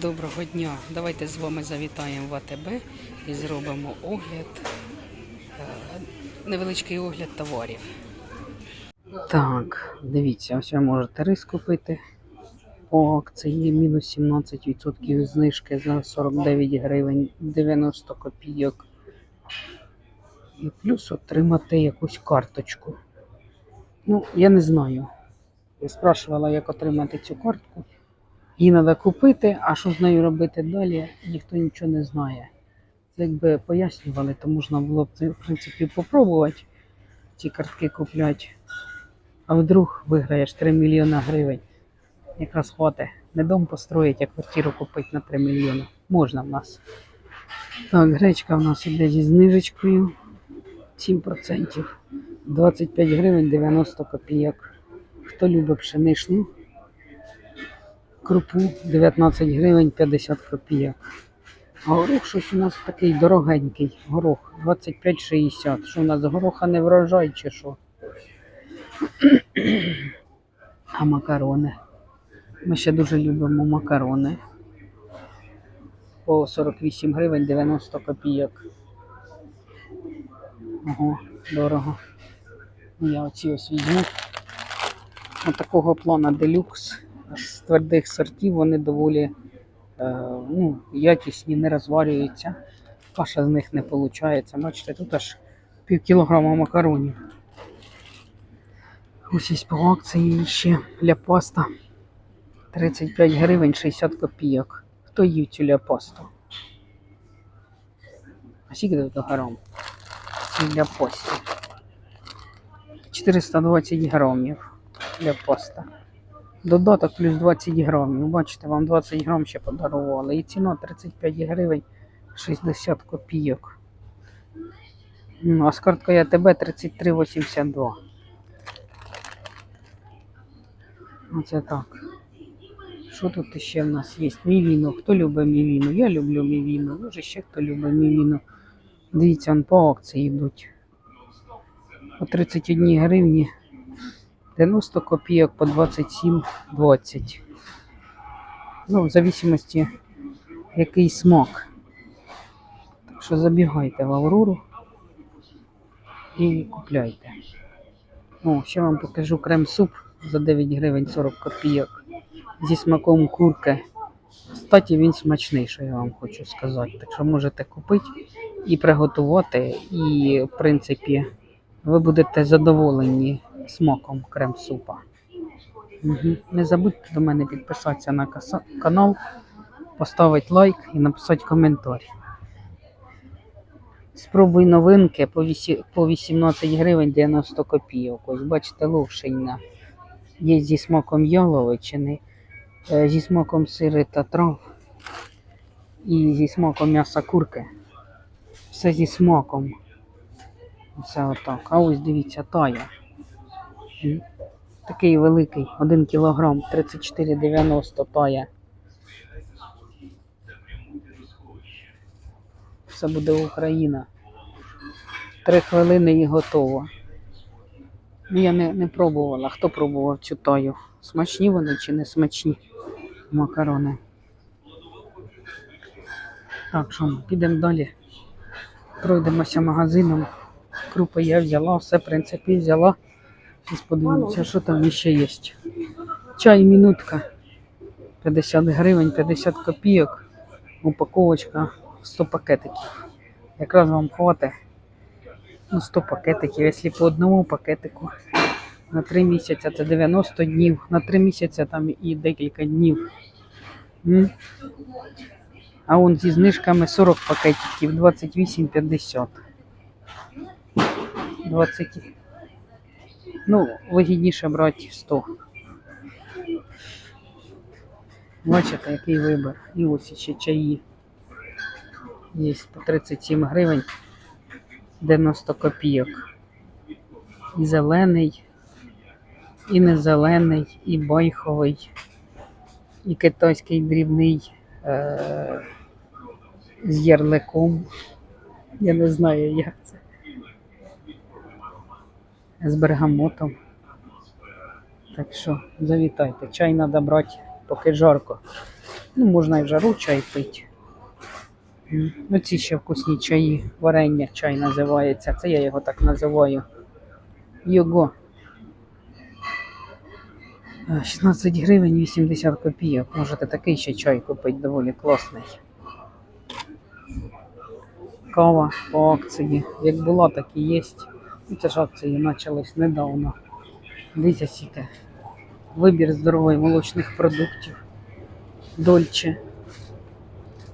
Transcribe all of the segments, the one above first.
Доброго дня! Давайте з вами завітаємо в АТБ і зробимо огляд, е, невеличкий огляд товарів. Так, дивіться, ось ви можете рис купити по акції мінус 17% знижки за 49 гривень 90 копійок. І плюс отримати якусь карточку. Ну, я не знаю. Я спрашувала, як отримати цю картку. Її треба купити, а що з нею робити далі, ніхто нічого не знає. Це якби пояснювали, то можна було б в принципі попробувати ці картки купляти. А вдруг виграєш 3 мільйони гривень. Якраз хватить не дом построїть, а квартиру купити на 3 мільйони. Можна в нас. Так, гречка в нас іде зі знижечкою 7%. 25 гривень 90 копійок. Хто любить пшеничну? Крупу 19 гривень 50 копійок. А горох щось у нас такий дорогенький. Горох 25,60. Що у нас гороха не врожай чи що? А макарони. Ми ще дуже любимо макарони. По 48 гривень 90 копійок. Ого, дорого. Я оці ось візьму. Отакого плана делюкс з твердих сортів вони доволі е, ну, якісні, не розварюються. Каша з них не виходить. Бачите, тут аж пів кілограма макаронів. Ось є по акції ще ляпаста 35 гривень 60 копійок. Хто їв цю ляпасту? А скільки тут грам? Цій ляпасті? 420 грамів ляпаста. Додаток плюс 20 грамів. Бачите, вам 20 грам ще подарували. І ціна 35 гривень 60 копійок. Ну, а з карткою АТБ 33,82. Оце так. Що тут ще в нас є? Мівіно. Хто любить мівіно? Я люблю мівіно. Може ще хто любить мівіно. Дивіться, по акції йдуть. По 31 гривні 90 копійок по 27,20. Ну, в зависимості, який смак. Так що забігайте в Аврору і купляйте. О, ще вам покажу крем-суп за 9 гривень 40 копійок. Зі смаком курки. Кстати, він смачний, що я вам хочу сказати. Так що можете купити і приготувати, і, в принципі, ви будете задоволені смаком крем-супа. Угу. Не забудьте до мене підписатися на канал, поставити лайк і написати коментар. Спробуй новинки по, 18 гривень 90 копійок. Ось бачите, ловшення. Є зі смаком яловичини, е, зі смаком сири та трав і зі смаком м'яса курки. Все зі смаком. Все отак. А ось дивіться, тая. Такий великий, 1 кілограм, 34,90 тая. Все буде Україна. Три хвилини і готово. Ну, я не, не пробувала. Хто пробував цю таю? Смачні вони чи не смачні макарони? Так, що, підемо далі. Пройдемося магазином. Крупи я взяла, все, в принципі, взяла. Зараз подивимося, що там ще є. Чай минутка. 50 гривень, 50 копійок. Упаковочка 100 пакетиків. Якраз вам хватить. Ну, 100 пакетиків, якщо по одному пакетику. На 3 місяці це 90 днів, на 3 місяці там і декілька днів. М? А он зі знижками 40 пакетиків, 28,50. 20. Ну, вигідніше брати 100. Бачите, який вибір. І ось ще чаї. Є по 37 гривень 90 копійок. І зелений, і не зелений, і байховий, і китайський дрібний е- з ярликом. Я не знаю, як це. З бергамотом. Так що завітайте. Чай треба брати поки жарко. Ну, можна і в жару чай пити. Ну, ці ще вкусні чаї, варення чай називається. Це я його так називаю. Його. Е, 16 гривень 80 копійок. Можете такий ще чай купити, доволі класний. Кава по акції. Як була, так і є. Ну, це ж акції почались недавно. Дивіться сіте. Вибір здоровий молочних продуктів. Дольче.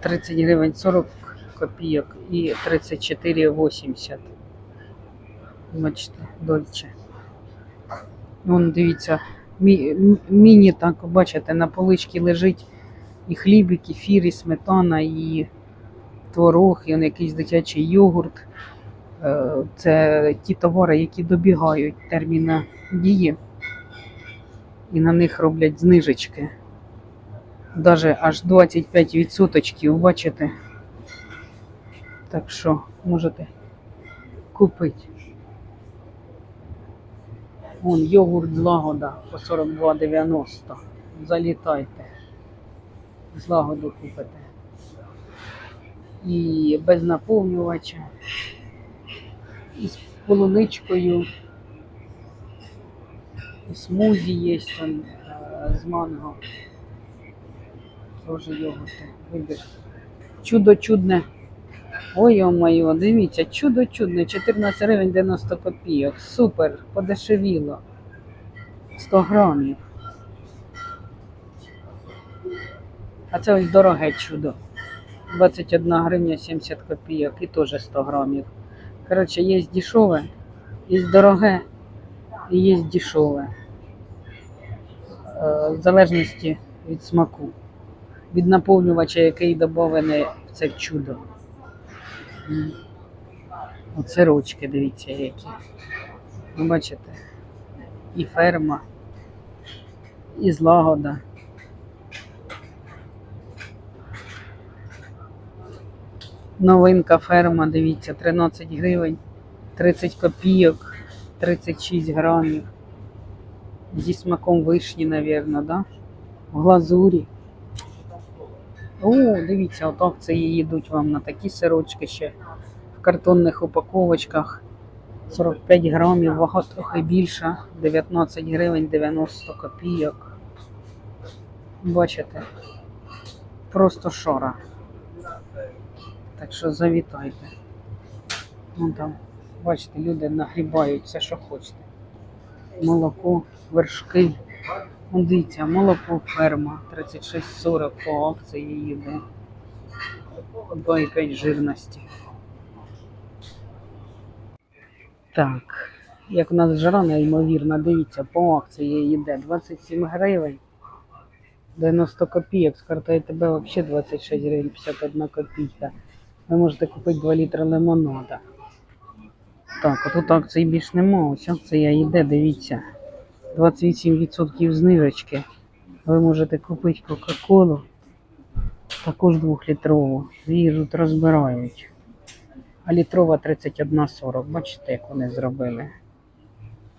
30 гривень 40 копійок і 34,80. Бачите, дольче. Вон, дивіться, мі- міні так, бачите, на поличці лежить і хліб, і кефір, і сметана, і творог, і якийсь дитячий йогурт. Е, Це ті товари, які добігають терміна дії, і на них роблять знижечки. Даже аж 25%, бачите? Так що можете купити. Вон йогурт з лагода по 42,90. Залітайте. З лагоду купите. І без наповнювача. І з полуничкою. Смузі є там е, з манго. Тоже йогурти. Вибір. Чудо чудне. Ой, моє, дивіться, чудо чудне, 14 гривень 90 копійок. Супер, подешевіло. 100 грамів. А це ось дороге чудо. 21 гривня 70 копійок і теж 100 грамів. Коротше, є дешеве, є дороге і є дешеве. Е, В залежності від смаку. Від наповнювача, який додаваний в це чудо. Оце ручки, дивіться, які. Ви бачите? І ферма, і злагода. Новинка ферма, дивіться, 13 гривень, 30 копійок, 36 грамів. Зі смаком вишні, напевно, да? В глазурі. О, дивіться, от акції йдуть вам на такі сирочки ще в картонних упаковочках. 45 грамів, вага трохи більша, 19 гривень 90 копійок. Бачите? Просто шора. Так що завітайте. Вон там, бачите, люди нагрібають все, що хочете. Молоко, вершки. Вон дивіться, молоко ферма 36,40 по акції йде. 2,5 жирності. Так, як у нас жара неймовірна, дивіться, по акції йде 27 гривень. 90 копійок, з тебе взагалі 26 гривень 51 копійка. Ви можете купити 2 літри лимонада. Так, а тут акцій більш нема. Ось акція йде, дивіться. 28% знижечки. Ви можете купити Кока-Колу, також 2-літрову. Її тут розбирають. А літрова 31,40. Бачите, як вони зробили.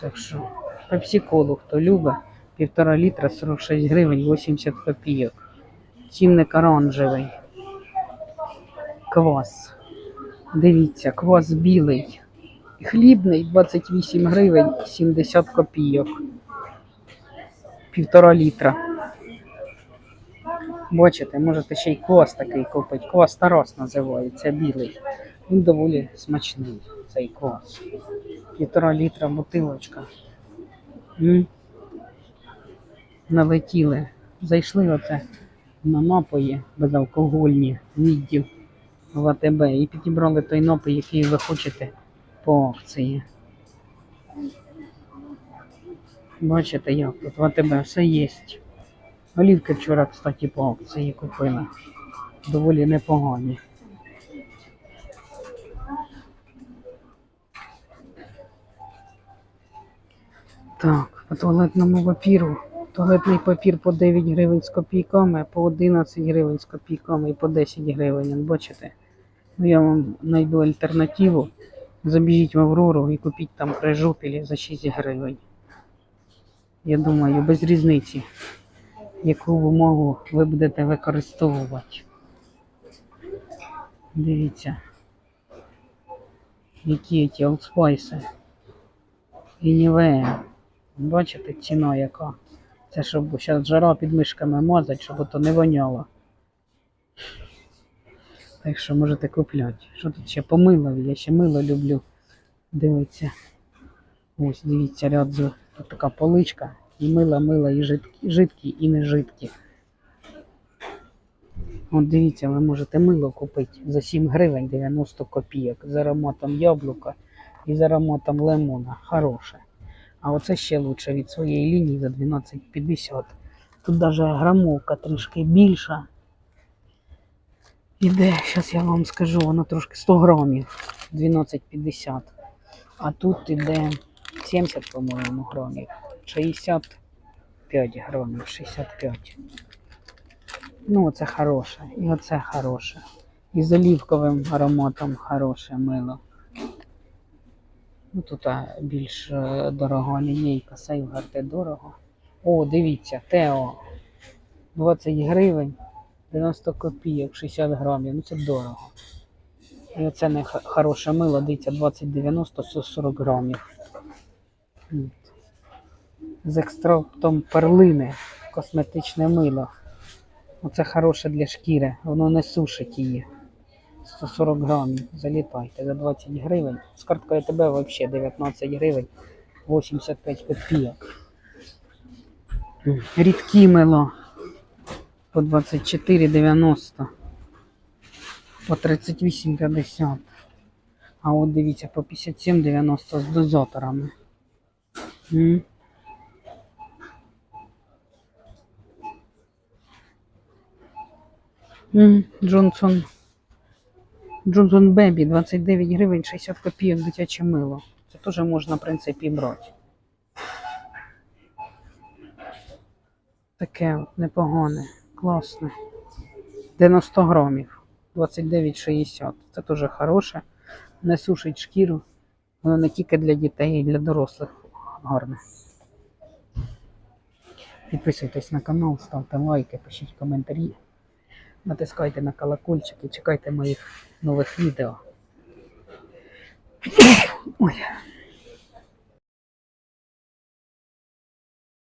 Так що, пепсі-колу, хто любить, півтора літра 46 гривень 80 копійок. Цінник оранжевий. Квас. Дивіться, квас білий. Хлібний 28 гривень 70 копійок. Півтора літра. Бачите, можете ще й квас такий купити. Квас Тарас називається білий. Він доволі смачний, цей квас. Півтора літра бутилочка. М? Налетіли. Зайшли оце на напої безалкогольні відділ в АТБ і підібрали той напій, який ви хочете по акції. Бачите, як тут в АТБ все є. Олівки вчора, кстати, по акції купила. Доволі непогані. Так, по туалетному папіру. Туалетний папір по 9 гривень з копійками, по 11 гривень з копійками і по 10 гривень. Бачите? Ну, я вам знайду альтернативу. Забіжіть в Аврору і купіть там при жупілі за 6 гривень. Я думаю, без різниці. яку вимогу ви будете використовувати. Дивіться, які ті олдспайси. І. Бачите, ціна яка. Це щоб зараз жара під мишками мазать, щоб ото не воняло. Так що можете купляти. Що тут ще по? Я ще мило люблю. Дивіться. Ось, дивіться, ряд з тут така поличка. І мила, мила, і жидкі, і не жидкі. От дивіться, ви можете мило купити за 7 гривень 90 копійок з ароматом яблука і з ароматом лимона. Хороше. А оце ще лучше від своєї лінії за 12,50. Тут навіть грамовка трішки більша. Іде, зараз я вам скажу, воно трошки 100 грамів 12,50. А тут іде 70, по-моєму, грамів. 65 грамів, 65. Ну, оце хороше. І оце хороше. І з олівковим ароматом хороше мило. Ну, тут більш е, дорога лінійка, Сейфгард дорого. О, дивіться, Тео. 20 гривень, 90 копійок, 60 грамів. Ну це дорого. І оце не хороше мило, дивіться, 20,90, 140 грамів. З екстрактом перлини, косметичне мило. Оце хороше для шкіри, воно не сушить її. 140 грамів. Залітайте за 20 гривень. З карткою ТБ взагалі 19 гривень 85 копійок. Рідкі мило по 24,90. По 38,50. А от дивіться, по 57,90 з. М, Джонсон. Джонсон Бебі 29 гривень 60 копійок дитяче мило. Це теж можна, в принципі, брати. Таке от непогане, класне. 90 грамів. 29,60. Це теж хороше. Не сушить шкіру. Воно не тільки для дітей, і для дорослих гарне. Підписуйтесь на канал, ставте лайки, пишіть коментарі. Натискайте на колокольчик і чекайте моїх нових відео. Ой.